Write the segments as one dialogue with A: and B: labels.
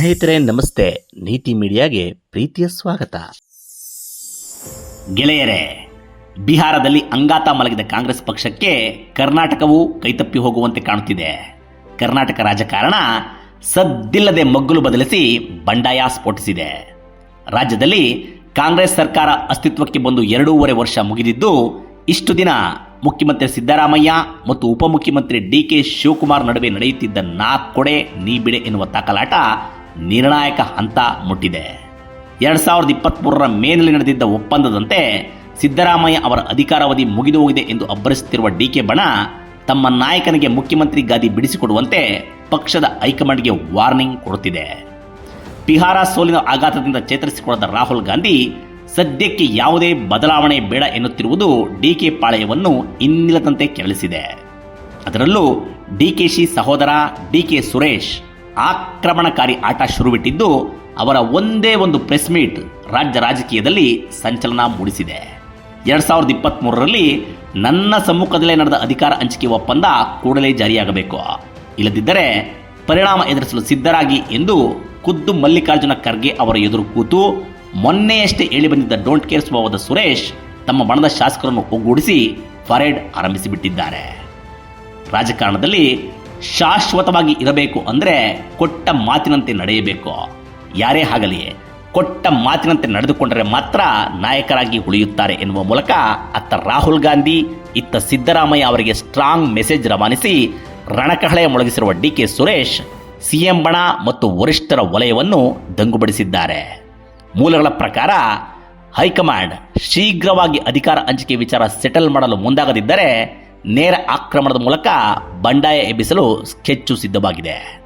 A: ಸ್ನೇಹಿತರೆ, ನಮಸ್ತೆ. ನೀತಿ ಮೀಡಿಯಾಗೆ ಪ್ರೀತಿಯ ಸ್ವಾಗತ. ಗೆಳೆಯರೇ, ಬಿಹಾರದಲ್ಲಿ ಅಂಗಾತ ಮಲಗಿದ ಕಾಂಗ್ರೆಸ್ ಪಕ್ಷಕ್ಕೆ ಕರ್ನಾಟಕವು ಕೈತಪ್ಪಿ ಹೋಗುವಂತೆ ಕಾಣುತ್ತಿದೆ. ಕರ್ನಾಟಕ ರಾಜಕಾರಣ ಸದ್ದಿಲ್ಲದೆ ಮಗ್ಗುಲು ಬದಲಿಸಿ ಬಂಡಾಯ ಸ್ಫೋಟಿಸಿದೆ. ರಾಜ್ಯದಲ್ಲಿ ಕಾಂಗ್ರೆಸ್ ಸರ್ಕಾರ ಅಸ್ತಿತ್ವಕ್ಕೆ ಬಂದು ಎರಡೂವರೆ ವರ್ಷ ಮುಗಿದಿದ್ದು, ಇಷ್ಟು ದಿನ ಮುಖ್ಯಮಂತ್ರಿ ಸಿದ್ದರಾಮಯ್ಯ ಮತ್ತು ಉಪಮುಖ್ಯಮಂತ್ರಿ ಡಿ ಕೆ ಶಿವಕುಮಾರ್ ನಡುವೆ ನಡೆಯುತ್ತಿದ್ದ ನಾ ಕೊಡೆ ನೀ ಬಿಡೆ ಎನ್ನುವ ತಾಕಲಾಟ ನಿರ್ಣಾಯಕ ಹಂತ ಮುಟ್ಟಿದೆ. ಎರಡು ಸಾವಿರದ ಇಪ್ಪತ್ತ್ಮೂರರ ಮೇನಲ್ಲಿ ನಡೆದಿದ್ದ ಒಪ್ಪಂದದಂತೆ ಸಿದ್ದರಾಮಯ್ಯ ಅವರ ಅಧಿಕಾರಾವಧಿ ಮುಗಿದು ಹೋಗಿದೆ ಎಂದು ಅಬ್ಬರಿಸುತ್ತಿರುವ ಡಿ ಕೆ ಬಣ ತಮ್ಮ ನಾಯಕನಿಗೆ ಮುಖ್ಯಮಂತ್ರಿ ಗಾದಿ ಬಿಡಿಸಿಕೊಡುವಂತೆ ಪಕ್ಷದ ಹೈಕಮಾಂಡ್ಗೆ ವಾರ್ನಿಂಗ್ ಕೊಡುತ್ತಿದೆ. ಬಿಹಾರ ಸೋಲಿನ ಆಘಾತದಿಂದ ಚೇತರಿಸಿಕೊಳ್ಳದ ರಾಹುಲ್ ಗಾಂಧಿ ಸದ್ಯಕ್ಕೆ ಯಾವುದೇ ಬದಲಾವಣೆ ಬೇಡ ಎನ್ನುತ್ತಿರುವುದು ಡಿ ಕೆ ಪಾಳೆಯವನ್ನು ಇನ್ನಿಲ್ಲದಂತೆ ಕೆರಳಿಸಿದೆ. ಅದರಲ್ಲೂ ಡಿ ಕೆ ಶಿ ಸಹೋದರ ಡಿ ಕೆ ಸುರೇಶ್ ಆಕ್ರಮಣಕಾರಿ ಆಟ ಶುರುವಿಟ್ಟಿದ್ದು ಅವರ ಒಂದೇ ಒಂದು ಪ್ರೆಸ್ ಮೀಟ್ ರಾಜ್ಯ ರಾಜಕೀಯದಲ್ಲಿ ಸಂಚಲನ ಮೂಡಿಸಿದೆ. ಎರಡ್ ಸಾವಿರದ ಇಪ್ಪತ್ತ್ಮೂರರಲ್ಲಿ ನನ್ನ ಸಮ್ಮುಖದಲ್ಲೇ ನಡೆದ ಅಧಿಕಾರ ಹಂಚಿಕೆ ಒಪ್ಪಂದ ಕೂಡಲೇ ಜಾರಿಯಾಗಬೇಕು. ಇಲ್ಲದಿದ್ದರೆ ಪರಿಣಾಮ ಎದುರಿಸಲು ಸಿದ್ಧರಾಗಿ ಎಂದು ಖುದ್ದು ಮಲ್ಲಿಕಾರ್ಜುನ ಖರ್ಗೆ ಅವರ ಎದುರು ಕೂತು ಮೊನ್ನೆಯಷ್ಟೇ ಹೇಳಿ ಬಂದಿದ್ದ ಡೋಂಟ್ ಕೇರ್ ಸ್ವಭಾವದ ಸುರೇಶ್ ತಮ್ಮ ಬಣದ ಶಾಸಕರನ್ನು ಒಗ್ಗೂಡಿಸಿ ಪರೇಡ್ ಆರಂಭಿಸಿಬಿಟ್ಟಿದ್ದಾರೆ. ರಾಜಕಾರಣದಲ್ಲಿ ಶಾಶ್ವತವಾಗಿ ಇರಬೇಕು ಅಂದರೆ ಕೊಟ್ಟ ಮಾತಿನಂತೆ ನಡೆಯಬೇಕು. ಯಾರೇ ಆಗಲಿ, ಕೊಟ್ಟ ಮಾತಿನಂತೆ ನಡೆದುಕೊಂಡರೆ ಮಾತ್ರ ನಾಯಕರಾಗಿ ಉಳಿಯುತ್ತಾರೆ ಎನ್ನುವ ಮೂಲಕ ಅತ್ತ ರಾಹುಲ್ ಗಾಂಧಿ, ಇತ್ತ ಸಿದ್ದರಾಮಯ್ಯ ಅವರಿಗೆ ಸ್ಟ್ರಾಂಗ್ ಮೆಸೇಜ್ ರವಾನಿಸಿ ರಣಕಹಳೆ ಮೊಳಗಿಸಿರುವ ಡಿ ಕೆ ಸುರೇಶ್, ಸಿಎಂ ಬಣ ಮತ್ತು ವರಿಷ್ಠರ ವಲಯವನ್ನು ದಂಗುಬಡಿಸಿದ್ದಾರೆ. ಮೂಲಗಳ ಪ್ರಕಾರ ಹೈಕಮಾಂಡ್ ಶೀಘ್ರವಾಗಿ ಅಧಿಕಾರ ಹಂಚಿಕೆ ವಿಚಾರ ಸೆಟಲ್ ಮಾಡಲು ಮುಂದಾಗದಿದ್ದರೆ ನೇರ ಆಕ್ರಮಣದ ಮೂಲಕ ಬಂಡಾಯ ಎಬ್ಬಿಸಲು ಸ್ಕೆಚ್ಚು ಸಿದ್ಧವಾಗಿದೆ.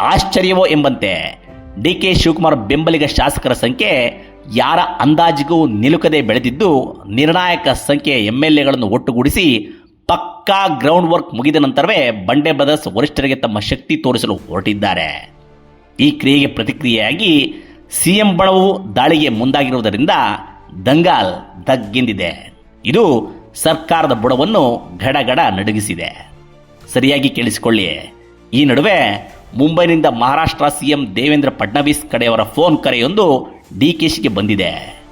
A: ಆಶ್ಚರ್ಯವೋ ಎಂಬಂತೆ ಡಿ ಕೆ ಶಿವಕುಮಾರ್ ಬೆಂಬಲಿಗ ಶಾಸಕರ ಸಂಖ್ಯೆ ಯಾರ ಅಂದಾಜಿಗೂ ನಿಲುಕದೆ ಬೆಳೆದಿದ್ದು, ನಿರ್ಣಾಯಕ ಸಂಖ್ಯೆಯ ಎಂಎಲ್ಎಗಳನ್ನು ಒಟ್ಟುಗೂಡಿಸಿ ಪಕ್ಕಾ ಗ್ರೌಂಡ್ ವರ್ಕ್ ಮುಗಿದ ನಂತರವೇ ಬಂಡೆ ಬ್ರದರ್ಸ್ ವರಿಷ್ಠರಿಗೆ ತಮ್ಮ ಶಕ್ತಿ ತೋರಿಸಲು ಹೊರಟಿದ್ದಾರೆ. ಈ ಕ್ರಿಯೆಗೆ ಪ್ರತಿಕ್ರಿಯೆಯಾಗಿ ಸಿಎಂ ಬಣವು ದಾಳಿಗೆ ಮುಂದಾಗಿರುವುದರಿಂದ ದಂಗಾಲ್ ದಗ್ಗೆಂದಿದೆ ಇದು ಸರ್ಕಾರದ ಬುಡವನ್ನು ಗಡಗಡ ನಡುಗಿಸಿದೆ. ಸರಿಯಾಗಿ ಕೇಳಿಸಿಕೊಳ್ಳಿ. ಈ ನಡುವೆ ಮುಂಬೈನಿಂದ ಮಹಾರಾಷ್ಟ್ರ ಸಿಎಂ ದೇವೇಂದ್ರ ಫಡ್ನವೀಸ್ ಕಡೆಯವರ ಫೋನ್ ಕರೆಯೊಂದು ಡಿ ಕೆ ಶಿಗೆ ಬಂದಿದೆ.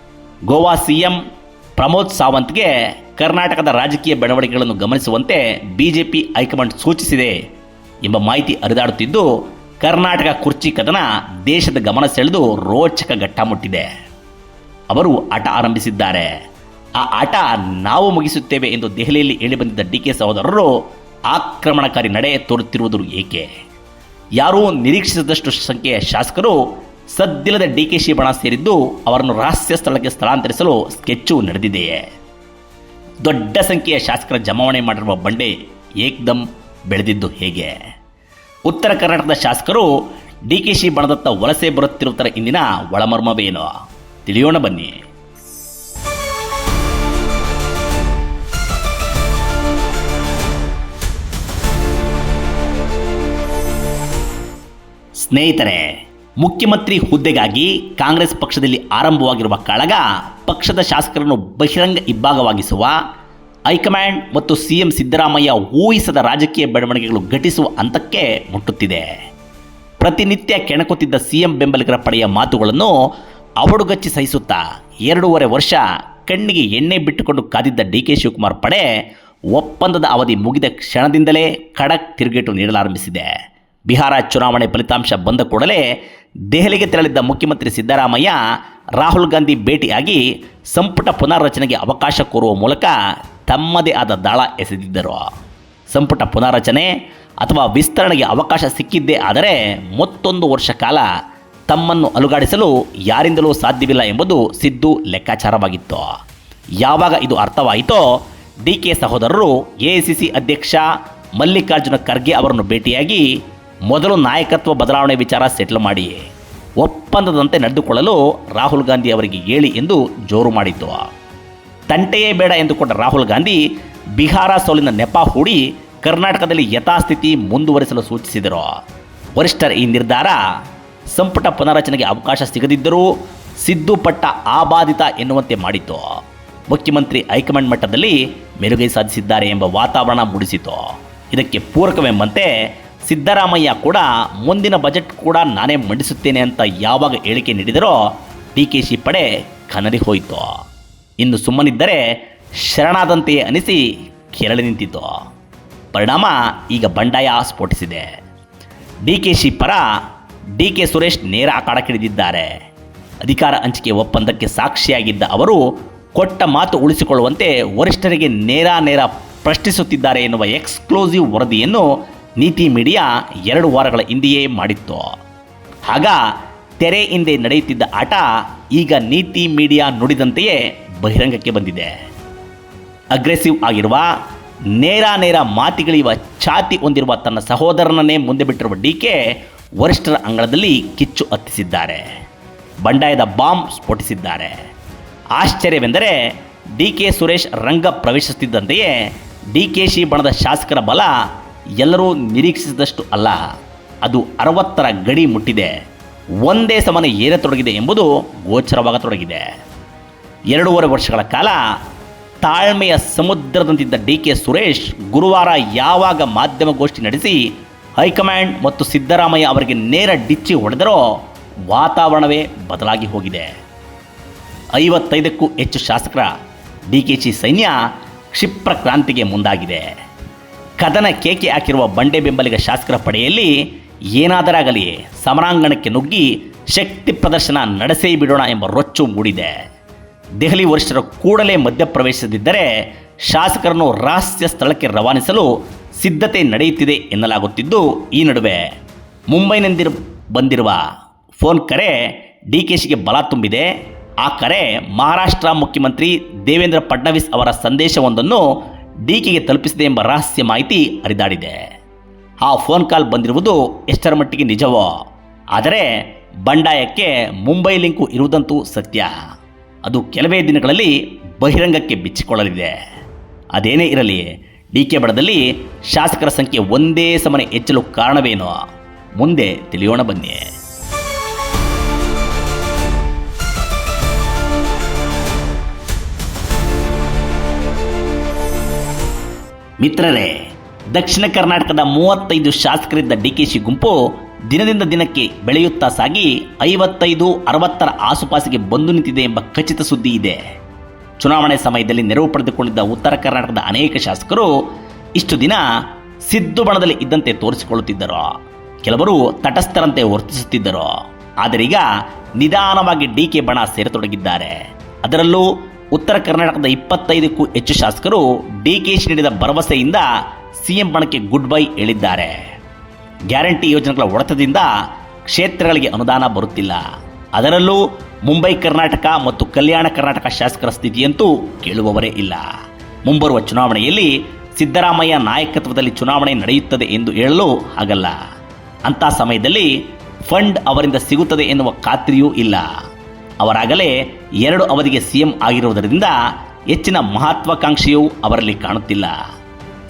A: ಗೋವಾ ಸಿಎಂ ಪ್ರಮೋದ್ ಸಾವಂತ್ಗೆ ಕರ್ನಾಟಕದ ರಾಜಕೀಯ ಬೆಳವಣಿಗೆಗಳನ್ನು ಗಮನಿಸುವಂತೆ ಬಿಜೆಪಿ ಹೈಕಮಾಂಡ್ ಸೂಚಿಸಿದೆ ಎಂಬ ಮಾಹಿತಿ ಹರಿದಾಡುತ್ತಿದ್ದು, ಕರ್ನಾಟಕ ಕುರ್ಚಿ ಕದನ ದೇಶದ ಗಮನ ಸೆಳೆದು ರೋಚಕ ಘಟ್ಟ ಮುಟ್ಟಿದೆ ಅವರು ಆಟ ಆರಂಭಿಸಿದ್ದಾರೆ. ಆ ಆಟ ನಾವು ಮುಗಿಸುತ್ತೇವೆ ಎಂದು ದೆಹಲಿಯಲ್ಲಿ ಹೇಳಿಬಂದಿದ್ದ ಡಿ ಕೆ ಸಹೋದರರು ಆಕ್ರಮಣಕಾರಿ ನಡೆ ತೋರುತ್ತಿರುವುದು ಏಕೆ? ಯಾರೂ ನಿರೀಕ್ಷಿಸಿದಷ್ಟು ಸಂಖ್ಯೆಯ ಶಾಸಕರು ಸದ್ದಿಲ್ಲದ ಶಿ ಬಣ ಸೇರಿದ್ದು ಅವರನ್ನು ರಹಸ್ಯ ಸ್ಥಳಕ್ಕೆ ಸ್ಥಳಾಂತರಿಸಲು ಸ್ಕೆಚ್ಚು ನಡೆದಿದೆಯೇ? ದೊಡ್ಡ ಸಂಖ್ಯೆಯ ಶಾಸಕರ ಜಮಾವಣೆ ಮಾಡಿರುವ ಬಂಡೆ ಏಕ್ದಂ ಬೆಳೆದಿದ್ದು ಹೇಗೆ? ಉತ್ತರ ಕರ್ನಾಟಕದ ಶಾಸಕರು ಡಿ ಕೆ ಶಿ ಬಣದತ್ತ ವಲಸೆ ಬರುತ್ತಿರುವುದರ ಇಂದಿನ ಒಳಮರ್ಮವೇನೋ? ತಿಳಿಯೋಣ ಬನ್ನಿ. ಸ್ನೇಹಿತರೆ, ಮುಖ್ಯಮಂತ್ರಿ ಹುದ್ದೆಗಾಗಿ ಕಾಂಗ್ರೆಸ್ ಪಕ್ಷದಲ್ಲಿ ಆರಂಭವಾಗಿರುವ ಕಳಗ ಪಕ್ಷದ ಶಾಸಕರನ್ನು ಬಹಿರಂಗ ಇಬ್ಬಾಗವಾಗಿಸುವ ಹೈಕಮಾಂಡ್ ಮತ್ತು ಸಿಎಂ ಸಿದ್ದರಾಮಯ್ಯ ಊಹಿಸದ ರಾಜಕೀಯ ಬೆಳವಣಿಗೆಗಳು ಘಟಿಸುವ ಹಂತಕ್ಕೆ ಮುಟ್ಟುತ್ತಿದೆ. ಪ್ರತಿನಿತ್ಯ ಕೆಣಕುತ್ತಿದ್ದ ಸಿಎಂ ಬೆಂಬಲಿಗರ ಪಡೆಯ ಮಾತುಗಳನ್ನು ಅವಡುಗಚ್ಚಿ ಸಹಿಸುತ್ತಾ ಎರಡೂವರೆ ವರ್ಷ ಕಣ್ಣಿಗೆ ಎಣ್ಣೆ ಬಿಟ್ಟುಕೊಂಡು ಕಾದಿದ್ದ ಡಿ ಕೆ ಶಿವಕುಮಾರ್ ಪಡೆ ಒಪ್ಪಂದದ ಅವಧಿ ಮುಗಿದ ಕ್ಷಣದಿಂದಲೇ ಖಡಕ್ ತಿರುಗೇಟು ನೀಡಲಾರಂಭಿಸಿದೆ. ಬಿಹಾರ ಚುನಾವಣೆ ಫಲಿತಾಂಶ ಬಂದ ಕೂಡಲೇ ದೆಹಲಿಗೆ ತೆರಳಿದ್ದ ಮುಖ್ಯಮಂತ್ರಿ ಸಿದ್ದರಾಮಯ್ಯ ರಾಹುಲ್ ಗಾಂಧಿ ಭೇಟಿಯಾಗಿ ಸಂಪುಟ ಪುನರ್ರಚನೆಗೆ ಅವಕಾಶ ಕೋರುವ ಮೂಲಕ ತಮ್ಮದೇ ಆದ ದಾಳ ಎಸೆದಿದ್ದರು. ಸಂಪುಟ ಪುನಾರಚನೆ ಅಥವಾ ವಿಸ್ತರಣೆಗೆ ಅವಕಾಶ ಸಿಕ್ಕಿದ್ದೇ ಆದರೆ ಮತ್ತೊಂದು ವರ್ಷ ಕಾಲ ತಮ್ಮನ್ನು ಅಲುಗಾಡಿಸಲು ಯಾರಿಂದಲೂ ಸಾಧ್ಯವಿಲ್ಲ ಎಂಬುದು ಸಿದ್ದು ಲೆಕ್ಕಾಚಾರವಾಗಿತ್ತು. ಯಾವಾಗ ಇದು ಅರ್ಥವಾಯಿತೋ ಡಿ ಕೆ ಸಹೋದರರು ಎಐಸಿಸಿ ಅಧ್ಯಕ್ಷ ಮಲ್ಲಿಕಾರ್ಜುನ ಖರ್ಗೆ ಅವರನ್ನು ಭೇಟಿಯಾಗಿ ಮೊದಲು ನಾಯಕತ್ವ ಬದಲಾವಣೆ ವಿಚಾರ ಸೆಟ್ಲ್ ಮಾಡಿ ಒಪ್ಪಂದದಂತೆ ನಡೆದುಕೊಳ್ಳಲು ರಾಹುಲ್ ಗಾಂಧಿ ಅವರಿಗೆ ಹೇಳಿ ಎಂದು ಜೋರು ಮಾಡಿದ್ದು. ತಂಟೆಯೇ ಬೇಡ ಎಂದುಕೊಂಡ ರಾಹುಲ್ ಗಾಂಧಿ ಬಿಹಾರ ಸೋಲಿನ ನೆಪ ಹೂಡಿ ಕರ್ನಾಟಕದಲ್ಲಿ ಯಥಾಸ್ಥಿತಿ ಮುಂದುವರಿಸಲು ಸೂಚಿಸಿದರು. ವರಿಷ್ಠರ ಈ ನಿರ್ಧಾರ ಸಂಪುಟ ಪುನರಚನೆಗೆ ಅವಕಾಶ ಸಿಗದಿದ್ದರೂ ಸಿದ್ದು ಪಟ್ಟ ಆಬಾಧಿತ ಎನ್ನುವಂತೆ ಮಾಡಿತು ಮುಖ್ಯಮಂತ್ರಿ ಹೈಕಮಾಂಡ್ ಮಟ್ಟದಲ್ಲಿ ಮೆರುಗೈ ಸಾಧಿಸಿದ್ದಾರೆ ಎಂಬ ವಾತಾವರಣ ಮೂಡಿಸಿತು ಇದಕ್ಕೆ ಪೂರಕವೆಂಬಂತೆ ಸಿದ್ದರಾಮಯ್ಯ ಕೂಡ ಮುಂದಿನ ಬಜೆಟ್ ಕೂಡ ನಾನೇ ಮಂಡಿಸುತ್ತೇನೆ ಅಂತ ಯಾವಾಗ ಹೇಳಿಕೆ ನೀಡಿದರೋ ಡಿ ಕೆ ಶಿ ಪಡೆ ಕನರಿ ಹೋಯಿತು. ಇನ್ನು ಸುಮ್ಮನಿದ್ದರೆ ಶರಣಾದಂತೆ ಅನಿಸಿ ಕೆರಳಿ ನಿಂತಿತು ಪರಿಣಾಮ ಈಗ ಬಂಡಾಯ ಸ್ಫೋಟಿಸಿದೆ. ಡಿ ಕೆ ಶಿ ಪರ ಡಿ ಕೆ ಸುರೇಶ್ ನೇರ ಅಖಾಡಕ್ಕಿಳಿದಿದ್ದಾರೆ. ಅಧಿಕಾರ ಹಂಚಿಕೆ ಒಪ್ಪಂದಕ್ಕೆ ಸಾಕ್ಷಿಯಾಗಿದ್ದ ಅವರು ಕೊಟ್ಟ ಮಾತು ಉಳಿಸಿಕೊಳ್ಳುವಂತೆ ವರಿಷ್ಠರಿಗೆ ನೇರ ನೇರ ಪ್ರಶ್ನಿಸುತ್ತಿದ್ದಾರೆ ಎನ್ನುವ ಎಕ್ಸ್ಕ್ಲೂಸಿವ್ ವರದಿಯನ್ನು ನೀತಿ ಮೀಡಿಯಾ ಎರಡು ವಾರಗಳ ಹಿಂದೆಯೇ ಮಾಡಿತ್ತು. ಆಗ ತೆರೆ ಹಿಂದೆ ನಡೆಯುತ್ತಿದ್ದ ಆಟ ಈಗ ನೀತಿ ಮೀಡಿಯಾ ನುಡಿದಂತೆಯೇ ಬಹಿರಂಗಕ್ಕೆ ಬಂದಿದೆ. ಅಗ್ರೆಸಿವ್ ಆಗಿರುವ, ನೇರ ನೇರ ಮಾತಿಗಳಿವ ಛಾತಿ ಹೊಂದಿರುವ ತನ್ನ ಸಹೋದರನನ್ನೇ ಮುಂದೆ ಬಿಟ್ಟಿರುವ ಡಿ ಕೆ ವರಿಷ್ಠರ ಅಂಗಳದಲ್ಲಿ ಕಿಚ್ಚು ಹತ್ತಿಸಿದ್ದಾರೆ. ಬಂಡಾಯದ ಬಾಂಬ್ ಸ್ಫೋಟಿಸಿದ್ದಾರೆ. ಆಶ್ಚರ್ಯವೆಂದರೆ ಡಿ ಕೆ ಸುರೇಶ್ ರಂಗ ಪ್ರವೇಶಿಸುತ್ತಿದ್ದಂತೆಯೇ ಡಿ ಕೆ ಶಿ ಬಣದ ಶಾಸಕರ ಬಲ ಎಲ್ಲರೂ ನಿರೀಕ್ಷಿಸಿದಷ್ಟು ಅಲ್ಲ. ಅದು ಅರವತ್ತರ ಗಡಿ ಮುಟ್ಟಿದೆ. ಒಂದೇ ಸಮಾನ ಏರತೊಡಗಿದೆ ಎಂಬುದು ಗೋಚರವಾಗತೊಡಗಿದೆ. ಎರಡೂವರೆ ವರ್ಷಗಳ ಕಾಲ ತಾಳ್ಮೆಯ ಸಮುದ್ರದಂತಿದ್ದ ಡಿ ಕೆ ಸುರೇಶ್ ಗುರುವಾರ ಯಾವಾಗ ಮಾಧ್ಯಮಗೋಷ್ಠಿ ನಡೆಸಿ ಹೈಕಮಾಂಡ್ ಮತ್ತು ಸಿದ್ದರಾಮಯ್ಯ ಅವರಿಗೆ ನೇರ ಡಿಚ್ಚಿ ಹೊಡೆದರೋ ವಾತಾವರಣವೇ ಬದಲಾಗಿ ಹೋಗಿದೆ. ಐವತ್ತೈದಕ್ಕೂ ಹೆಚ್ಚು ಶಾಸಕರ ಡಿ ಕೆ ಶಿ ಸೈನ್ಯ ಕ್ಷಿಪ್ರ ಕ್ರಾಂತಿಗೆ ಮುಂದಾಗಿದೆ. ಕದನ ಕೇಕೆ ಹಾಕಿರುವ ಬಂಡೆ ಬೆಂಬಲಿಗ ಶಾಸಕರ ಪಡೆಯಲ್ಲಿ ಏನಾದರಾಗಲಿ ಸಮರಾಂಗಣಕ್ಕೆ ನುಗ್ಗಿ ಶಕ್ತಿ ಪ್ರದರ್ಶನ ನಡೆಸೇ ಬಿಡೋಣ ಎಂಬ ರೊಚ್ಚು ಮೂಡಿದೆ. ದೆಹಲಿ ವರಿಷ್ಠರು ಕೂಡಲೇ ಮಧ್ಯಪ್ರವೇಶಿಸದಿದ್ದರೆ ಶಾಸಕರನ್ನು ರಹಸ್ಯ ಸ್ಥಳಕ್ಕೆ ರವಾನಿಸಲು ಸಿದ್ಧತೆ ನಡೆಯುತ್ತಿದೆ ಎನ್ನಲಾಗುತ್ತಿದ್ದು, ಈ ನಡುವೆ ಮುಂಬೈನಿಂದ ಬಂದಿರುವ ಫೋನ್ ಕರೆ ಡಿ ಕೆ ಶಿಗೆ ಬಲ ತುಂಬಿದೆ. ಆ ಕರೆ ಮಹಾರಾಷ್ಟ್ರ ಮುಖ್ಯಮಂತ್ರಿ ದೇವೇಂದ್ರ ಫಡ್ನವೀಸ್ ಅವರ ಸಂದೇಶವೊಂದನ್ನು ಡಿ ಕೆಗೆ ತಲುಪಿಸಿದೆ ಎಂಬ ರಹಸ್ಯ ಮಾಹಿತಿ ಹರಿದಾಡಿದೆ. ಆ ಫೋನ್ ಕಾಲ್ ಬಂದಿರುವುದು ಎಷ್ಟರ ಮಟ್ಟಿಗೆ ನಿಜವೋ? ಆದರೆ ಬಂಡಾಯಕ್ಕೆ ಮುಂಬೈ ಲಿಂಕು ಇರುವುದಂತೂ ಸತ್ಯ. ಅದು ಕೆಲವೇ ದಿನಗಳಲ್ಲಿ ಬಹಿರಂಗಕ್ಕೆ ಬಿಚ್ಚಿಕೊಳ್ಳಲಿದೆ. ಅದೇನೇ ಇರಲಿ ಡಿ ಕೆ ಬಡದಲ್ಲಿ ಶಾಸಕರ ಸಂಖ್ಯೆ ಒಂದೇ ಸಮನೆ ಹೆಚ್ಚಲು ಕಾರಣವೇನೋ? ಮುಂದೆ ತಿಳಿಯೋಣ ಬನ್ನಿ. ಮಿತ್ರರೇ, ದಕ್ಷಿಣ ಕರ್ನಾಟಕದ ಮೂವತ್ತೈದು ಶಾಸಕರಿದ್ದ ಡಿಕೆಶಿ ಗುಂಪು ದಿನದಿಂದ ದಿನಕ್ಕೆ ಬೆಳೆಯುತ್ತಾ ಸಾಗಿ ಐವತ್ತೈದು, ಅರವತ್ತರ ಆಸುಪಾಸಿಗೆ ಬಂದು ನಿಂತಿದೆ ಎಂಬ ಖಚಿತ ಸುದ್ದಿ ಇದೆ. ಚುನಾವಣೆ ಸಮಯದಲ್ಲಿ ನೆರವು ಪಡೆದುಕೊಂಡಿದ್ದ ಉತ್ತರ ಕರ್ನಾಟಕದ ಅನೇಕ ಶಾಸಕರು ಇಷ್ಟು ದಿನ ಸಿದ್ದು ಬಣದಲ್ಲಿ ಇದ್ದಂತೆ ತೋರಿಸಿಕೊಳ್ಳುತ್ತಿದ್ದರು. ಕೆಲವರು ತಟಸ್ಥರಂತೆ ವರ್ತಿಸುತ್ತಿದ್ದರು. ಆದರೀಗ ನಿಧಾನವಾಗಿ ಡಿ ಕೆ ಬಣ ಸೇರತೊಡಗಿದ್ದಾರೆ. ಅದರಲ್ಲೂ ಉತ್ತರ ಕರ್ನಾಟಕದ ಇಪ್ಪತ್ತೈದಕ್ಕೂ ಹೆಚ್ಚು ಶಾಸಕರು ಡಿಕೆಶಿ ನೀಡಿದ ಭರವಸೆಯಿಂದ ಸಿಎಂ ಬಣಕ್ಕೆ ಗುಡ್ ಬೈ ಹೇಳಿದ್ದಾರೆ. ಗ್ಯಾರಂಟಿ ಯೋಜನೆಗಳ ಒಡೆತದಿಂದ ಕ್ಷೇತ್ರಗಳಿಗೆ ಅನುದಾನ ಬರುತ್ತಿಲ್ಲ. ಅದರಲ್ಲೂ ಮುಂಬೈ ಕರ್ನಾಟಕ ಮತ್ತು ಕಲ್ಯಾಣ ಕರ್ನಾಟಕ ಶಾಸಕರ ಸ್ಥಿತಿಯಂತೂ ಕೇಳುವವರೇ ಇಲ್ಲ. ಮುಂಬರುವ ಚುನಾವಣೆಯಲ್ಲಿ ಸಿದ್ದರಾಮಯ್ಯ ನಾಯಕತ್ವದಲ್ಲಿ ಚುನಾವಣೆ ನಡೆಯುತ್ತದೆ ಎಂದು ಹೇಳಲು ಆಗಲ್ಲ. ಅಂಥ ಸಮಯದಲ್ಲಿ ಫಂಡ್ ಅವರಿಂದ ಸಿಗುತ್ತದೆ ಎನ್ನುವ ಖಾತ್ರಿಯೂ ಇಲ್ಲ. ಅವರಾಗಲೇ ಎರಡು ಅವಧಿಗೆ ಸಿಎಂ ಆಗಿರುವುದರಿಂದ ಹೆಚ್ಚಿನ ಮಹತ್ವಾಕಾಂಕ್ಷೆಯೂ ಅವರಲ್ಲಿ ಕಾಣುತ್ತಿಲ್ಲ.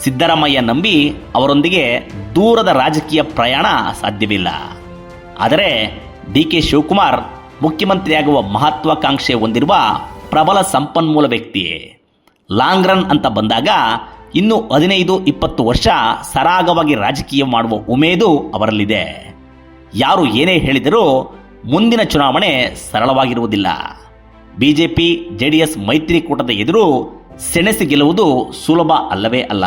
A: ಸಿದ್ದರಾಮಯ್ಯ ನಂಬಿ ಅವರೊಂದಿಗೆ ದೂರದ ರಾಜಕೀಯ ಪ್ರಯಾಣ ಸಾಧ್ಯವಿಲ್ಲ. ಆದರೆ ಡಿ ಕೆ ಶಿವಕುಮಾರ್ ಮುಖ್ಯಮಂತ್ರಿಯಾಗುವ ಮಹತ್ವಾಕಾಂಕ್ಷೆ ಹೊಂದಿರುವ ಪ್ರಬಲ ಸಂಪನ್ಮೂಲ ವ್ಯಕ್ತಿ ಲಾಂಗ್ ರನ್ ಅಂತ ಬಂದಾಗ ಇನ್ನು ಹದಿನೈದು, ಇಪ್ಪತ್ತು ವರ್ಷ ಸರಾಗವಾಗಿ ರಾಜಕೀಯ ಮಾಡುವ ಉಮೇದು ಅವರಲ್ಲಿದೆ. ಯಾರು ಏನೇ ಹೇಳಿದರೂ ಮುಂದಿನ ಚುನಾವಣೆ ಸರಳವಾಗಿರುವುದಿಲ್ಲ. ಬಿಜೆಪಿ, ಜೆಡಿಎಸ್ ಮೈತ್ರಿಕೂಟದ ಎದುರು ಸೆಣಸಿ ಗೆಲ್ಲುವುದು ಸುಲಭ ಅಲ್ಲವೇ ಅಲ್ಲ.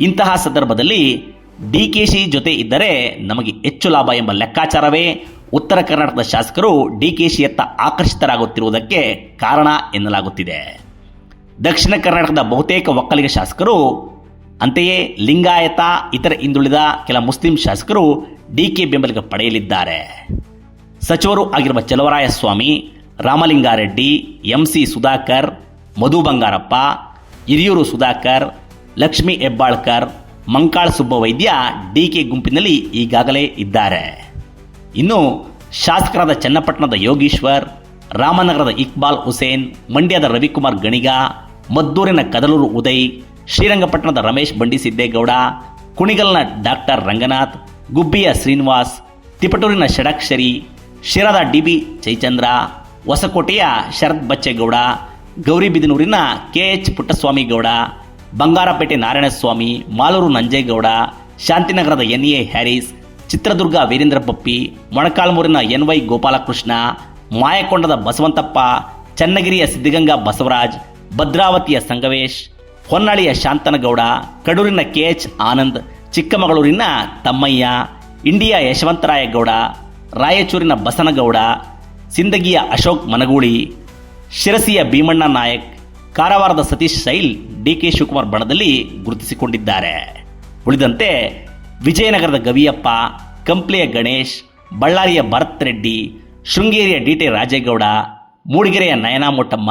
A: ಇಂತಹ ಸಂದರ್ಭದಲ್ಲಿ ಡಿಕೆಶಿ ಜೊತೆ ಇದ್ದರೆ ನಮಗೆ ಹೆಚ್ಚು ಲಾಭ ಎಂಬ ಲೆಕ್ಕಾಚಾರವೇ ಉತ್ತರ ಕರ್ನಾಟಕದ ಶಾಸಕರು ಡಿಕೆಶಿಯತ್ತ ಆಕರ್ಷಿತರಾಗುತ್ತಿರುವುದಕ್ಕೆ ಕಾರಣ ಎನ್ನಲಾಗುತ್ತಿದೆ. ದಕ್ಷಿಣ ಕರ್ನಾಟಕದ ಬಹುತೇಕ ಒಕ್ಕಲಿಗ ಶಾಸಕರು, ಅಂತೆಯೇ ಲಿಂಗಾಯತ, ಇತರ ಹಿಂದುಳಿದ ಕೆಲ ಮುಸ್ಲಿಂ ಶಾಸಕರು ಡಿಕೆ ಬೆಂಬಲಿಗ ಪಡೆಯಲಿದ್ದಾರೆ. ಸಚಿವರು ಆಗಿರುವ ಚಲವರಾಯಸ್ವಾಮಿ, ರಾಮಲಿಂಗಾರೆಡ್ಡಿ, ಎಂಸಿ ಸುಧಾಕರ್, ಮಧು ಬಂಗಾರಪ್ಪ, ಹಿರಿಯೂರು ಸುಧಾಕರ್, ಲಕ್ಷ್ಮೀ ಹೆಬ್ಬಾಳ್ಕರ್, ಮಂಕಾಳ ಸುಬ್ಬವೈದ್ಯ ಡಿಕೆ ಗುಂಪಿನಲ್ಲಿ ಈಗಾಗಲೇ ಇದ್ದಾರೆ. ಇನ್ನು ಶಾಸಕರಾದ ಚನ್ನಪಟ್ಟಣದ ಯೋಗೀಶ್ವರ್, ರಾಮನಗರದ ಇಕ್ಬಾಲ್ ಹುಸೇನ್, ಮಂಡ್ಯದ ರವಿಕುಮಾರ್ ಗಣಿಗ, ಮದ್ದೂರಿನ ಕದಲೂರು ಉದಯ್, ಶ್ರೀರಂಗಪಟ್ಟಣದ ರಮೇಶ್ ಬಂಡಿಸಿದ್ದೇಗೌಡ, ಕುಣಿಗಲ್ನ ಡಾಕ್ಟರ್ ರಂಗನಾಥ್, ಗುಬ್ಬಿಯ ಶ್ರೀನಿವಾಸ್, ತಿಪಟೂರಿನ ಷಡಕ್ಷರಿ ಶಿರದ ಡಿಬಿ ಜಯಚಂದ್ರ, ಹೊಸಕೋಟೆಯ ಶರತ್ ಬಚ್ಚೇಗೌಡ ಗೌರಿಬಿದನೂರಿನ ಕೆ ಎಚ್ ಪುಟ್ಟಸ್ವಾಮಿ ಗೌಡ ಬಂಗಾರಪೇಟೆ ನಾರಾಯಣಸ್ವಾಮಿ, ಮಾಲೂರು ನಂಜೇಗೌಡ, ಶಾಂತಿನಗರದ ಎನ್ ಎ ಹ್ಯಾರಿಸ್, ಚಿತ್ರದುರ್ಗ ವೀರೇಂದ್ರ ಪಪ್ಪಿ, ಮೊಣಕಾಲ್ಮೂರಿನ ಎನ್ ವೈ ಗೋಪಾಲಕೃಷ್ಣ, ಮಾಯಕೊಂಡದ ಬಸವಂತಪ್ಪ, ಚನ್ನಗಿರಿಯ ಸಿದ್ಧಗಂಗಾ ಬಸವರಾಜ್, ಭದ್ರಾವತಿಯ ಸಂಗವೇಶ್, ಹೊನ್ನಳಿಯ ಶಾಂತನಗೌಡ, ಕಡೂರಿನ ಕೆ ಎಚ್ ಆನಂದ್, ಚಿಕ್ಕಮಗಳೂರಿನ ತಮ್ಮಯ್ಯ, ಇಂಡಿಯಾ ಯಶವಂತರಾಯಗೌಡ ರಾಯಚೂರಿನ ಬಸನಗೌಡ, ಸಿಂದಗಿಯ ಅಶೋಕ್ ಮನಗೂಳಿ, ಶಿರಸಿಯ ಭೀಮಣ್ಣ ನಾಯಕ್, ಕಾರವಾರದ ಸತೀಶ್ ಶೈಲ್ ಡಿ ಕೆ ಶಿವಕುಮಾರ್ ಬಣದಲ್ಲಿ ಗುರುತಿಸಿಕೊಂಡಿದ್ದಾರೆ. ಉಳಿದಂತೆ ವಿಜಯನಗರದ ಗವಿಯಪ್ಪ, ಕಂಪ್ಲಿಯ ಗಣೇಶ್, ಬಳ್ಳಾರಿಯ ಭರತ್ ರೆಡ್ಡಿ, ಶೃಂಗೇರಿಯ ಡಿ ಟಿ ರಾಜೇಗೌಡ, ಮೂಡಿಗೆರೆಯ ನಯನಾ ಮೊಟ್ಟಮ್ಮ,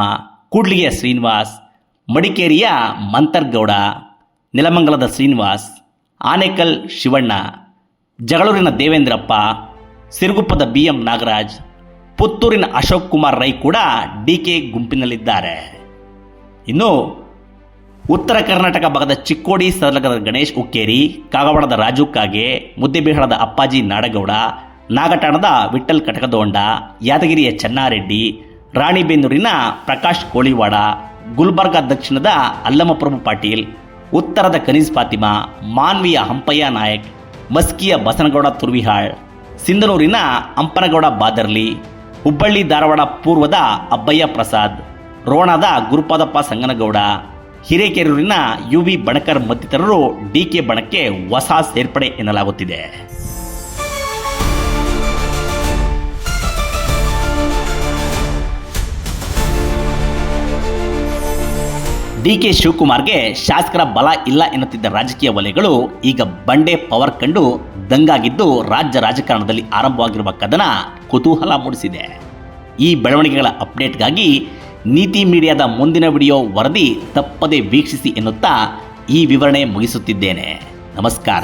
A: ಕೂಡ್ಲಿಗೆಯ ಶ್ರೀನಿವಾಸ್, ಮಡಿಕೇರಿಯ ಮಂತರ್ಗೌಡ ನೆಲಮಂಗಲದ ಶ್ರೀನಿವಾಸ್, ಆನೇಕಲ್ ಶಿವಣ್ಣ, ಜಗಳೂರಿನ ದೇವೇಂದ್ರಪ್ಪ ಸಿರುಗುಪ್ಪದ ಬಿ ಎಂ ನಾಗರಾಜ್, ಪುತ್ತೂರಿನ ಅಶೋಕ್ ಕುಮಾರ್ ರೈ ಕೂಡ ಡಿ ಕೆ ಗುಂಪಿನಲ್ಲಿದ್ದಾರೆ. ಇನ್ನು ಉತ್ತರ ಕರ್ನಾಟಕ ಭಾಗದ ಚಿಕ್ಕೋಡಿ ಸದಲಗದ ಗಣೇಶ್ ಉಕ್ಕೇರಿ, ಕಾಗವಾಡದ ರಾಜು ಕಾಗೆ ಮುದ್ದೆಬಿಹಾಳದ ಅಪ್ಪಾಜಿ ನಾಡಗೌಡ, ನಾಗಠಾಣದ ವಿಠಲ್ ಕಟಕದೋಂಡ, ಯಾದಗಿರಿಯ ಚನ್ನಾರೆಡ್ಡಿ, ರಾಣಿಬೆನ್ನೂರಿನ ಪ್ರಕಾಶ್ ಕೋಳಿವಾಡ, ಗುಲ್ಬರ್ಗ ದಕ್ಷಿಣದ ಅಲ್ಲಮಪ್ರಭು ಪಾಟೀಲ್, ಉತ್ತರದ ಕನೀಸ್ ಫಾತಿಮಾ, ಮಾನ್ವಿಯ ಹಂಪಯ್ಯ ನಾಯಕ್, ಮಸ್ಕಿಯ ಬಸನಗೌಡ ತುರ್ವಿಹಾಳ್ ಸಿಂಧನೂರಿನ ಅಂಪನಗೌಡ ಬಾದರ್ಲಿ, ಹುಬ್ಬಳ್ಳಿ ಧಾರವಾಡ ಪೂರ್ವದ ಅಬ್ಬಯ್ಯ ಪ್ರಸಾದ್, ರೋಣದ ಗುರುಪಾದಪ್ಪ ಸಂಗನಗೌಡ, ಹಿರೇಕೆರೂರಿನ ಯು ವಿ ಬಣಕರ್ ಮತ್ತಿತರರು ಡಿಕೆ ಬಣಕ್ಕೆ ಹೊಸ ಸೇರ್ಪಡೆ ಎನ್ನಲಾಗುತ್ತಿದೆ. ಡಿಕೆ ಶಿವಕುಮಾರ್ಗೆ ಶಾಸಕರ ಬಲ ಇಲ್ಲ ಎನ್ನುತ್ತಿದ್ದ ರಾಜಕೀಯ ವಲಯಗಳು ಈಗ ಬಂಡೆ ಪವರ್ ಕಂಡು ದಂಗಾಗಿದ್ದು ರಾಜ್ಯ ರಾಜಕಾರಣದಲ್ಲಿ ಆರಂಭವಾಗಿರುವ ಕದನ ಕುತೂಹಲ ಮೂಡಿಸಿದೆ. ಈ ಬೆಳವಣಿಗೆಗಳ ಅಪ್ಡೇಟ್ಗಾಗಿ ನೀತಿ ಮೀಡಿಯಾದ ಮುಂದಿನ ವಿಡಿಯೋ ವರದಿ ತಪ್ಪದೆ ವೀಕ್ಷಿಸಿ ಎನ್ನುತ್ತಾ ಈ ವಿವರಣೆ ಮುಗಿಸುತ್ತಿದ್ದೇನೆ. ನಮಸ್ಕಾರ.